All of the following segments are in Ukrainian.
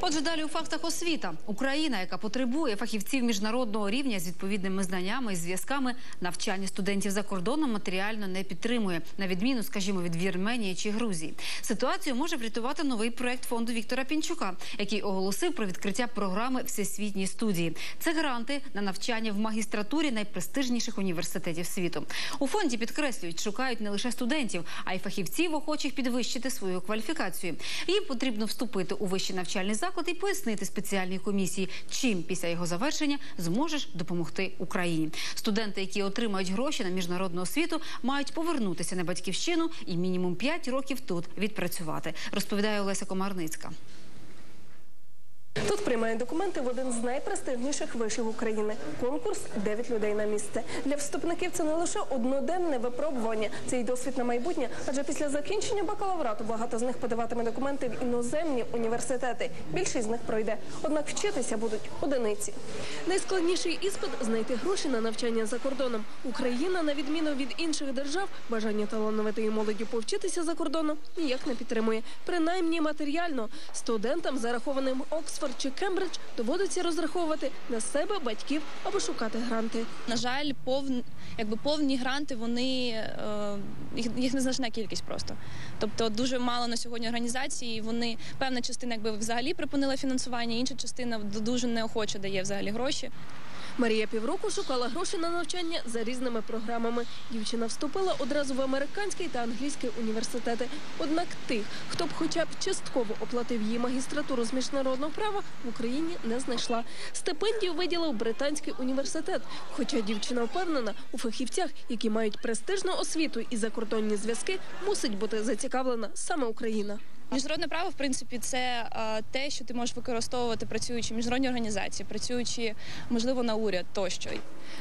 Отже, далі у фактах освіта. Україна, яка потребує фахівців міжнародного рівня з відповідними знаннями і зв'язками, навчання студентів за кордоном матеріально не підтримує, на відміну, скажімо, від Вірменії чи Грузії. Ситуацію може врятувати новий проект фонду Віктора Пінчука, який оголосив про відкриття програми Всесвітні студії. Це гранти на навчання в магістратурі найпрестижніших університетів світу. У фонді підкреслюють, шукають не лише студентів, а й фахівців, охочих підвищити свою кваліфікацію. Їм потрібно вступити у вищий навчальний заклад і пояснити спеціальній комісії, чим після його завершення зможеш допомогти Україні. Студенти, які отримають гроші на міжнародну освіту, мають повернутися на батьківщину і мінімум 5 років тут відпрацювати. Розповідає Олеся Комарницька. Тут приймають документи в один з найпрестижніших вишів України. Конкурс «9 людей на місце. Для вступників це не лише одноденне випробування, це й досвід на майбутнє. Адже після закінчення бакалаврату багато з них подаватиме документи в іноземні університети. Більшість з них пройде. Однак вчитися будуть одиниці. Найскладніший іспит знайти гроші на навчання за кордоном. Україна, на відміну від інших держав, бажання талановитої молоді повчитися за кордоном ніяк не підтримує. Принаймні матеріально студентам, зарахованим Оксфорд чи Кембридж, доводиться розраховувати на себе батьків або шукати гранти. На жаль, пов... якби повні гранти, вони е, їх, їх незначна кількість просто. Тобто дуже мало на сьогодні організацій. Вони певна частина якби взагалі припинила фінансування, інша частина дуже неохоче дає взагалі гроші. Марія півроку шукала гроші на навчання за різними програмами. Дівчина вступила одразу в американський та англійський університети. Однак тих, хто б хоча б частково оплатив її магістратуру з міжнародного права, в Україні не знайшла. Стипендію виділив британський університет. Хоча дівчина впевнена, у фахівцях, які мають престижну освіту і закордонні зв'язки, мусить бути зацікавлена саме Україна. Міжнародне право, в принципі, це те, що ти можеш використовувати працюючи в міжнародній організації, працюючи можливо на уряд тощо.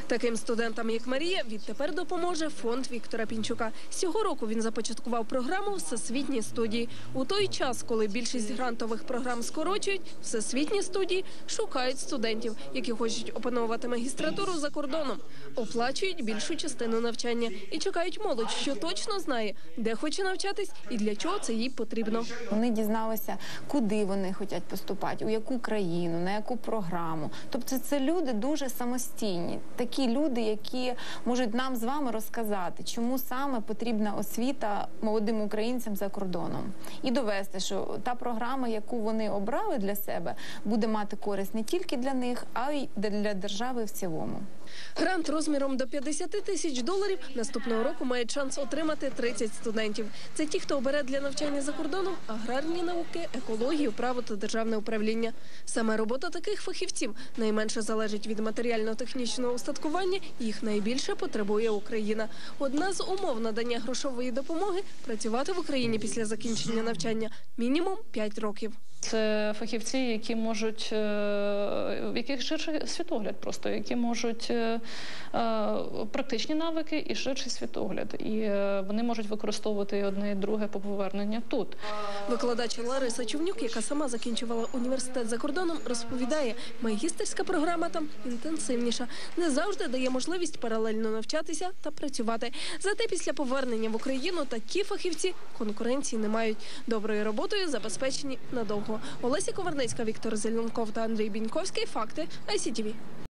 Таким студентам, як Марія, відтепер допоможе фонд Віктора Пінчука. Цього року він започаткував програму Всесвітні студії. У той час, коли більшість грантових програм скорочують, всесвітні студії шукають студентів, які хочуть опановувати магістратуру за кордоном, оплачують більшу частину навчання і чекають молодь, що точно знає, де хоче навчатись і для чого це їй потрібно. Вони дізналися, куди вони хочуть поступати, у яку країну, на яку програму. Тобто, це люди дуже самостійні, такі люди, які можуть нам з вами розказати, чому саме потрібна освіта молодим українцям за кордоном, і довести, що та програма, яку вони обрали для себе, буде мати користь не тільки для них, а й для держави в цілому. Грант розміром до 50 тисяч доларів наступного року мають шанс отримати 30 студентів. Це ті, хто обере для навчання за кордоном аграрні науки, екологію, право та державне управління. Саме робота таких фахівців найменше залежить від матеріально-технічного устаткування. Їх найбільше потребує Україна. Одна з умов надання грошової допомоги працювати в Україні після закінчення навчання мінімум 5 років. Це фахівці, які можуть е, в яких ширший світогляд, просто які можуть е, е, практичні навики і ширший світогляд, і вони можуть використовувати одне і друге по повернення тут. Викладач Лариса Човнюк, яка сама закінчувала університет за кордоном, розповідає, магістерська програма там інтенсивніша, не завжди дає можливість паралельно навчатися та працювати. Зате після повернення в Україну такі фахівці конкуренції не мають. Доброю роботою забезпечені надовго. Олеся Коварницька, Віктор Зеленков та Андрій Біньковський. Факти ICTV.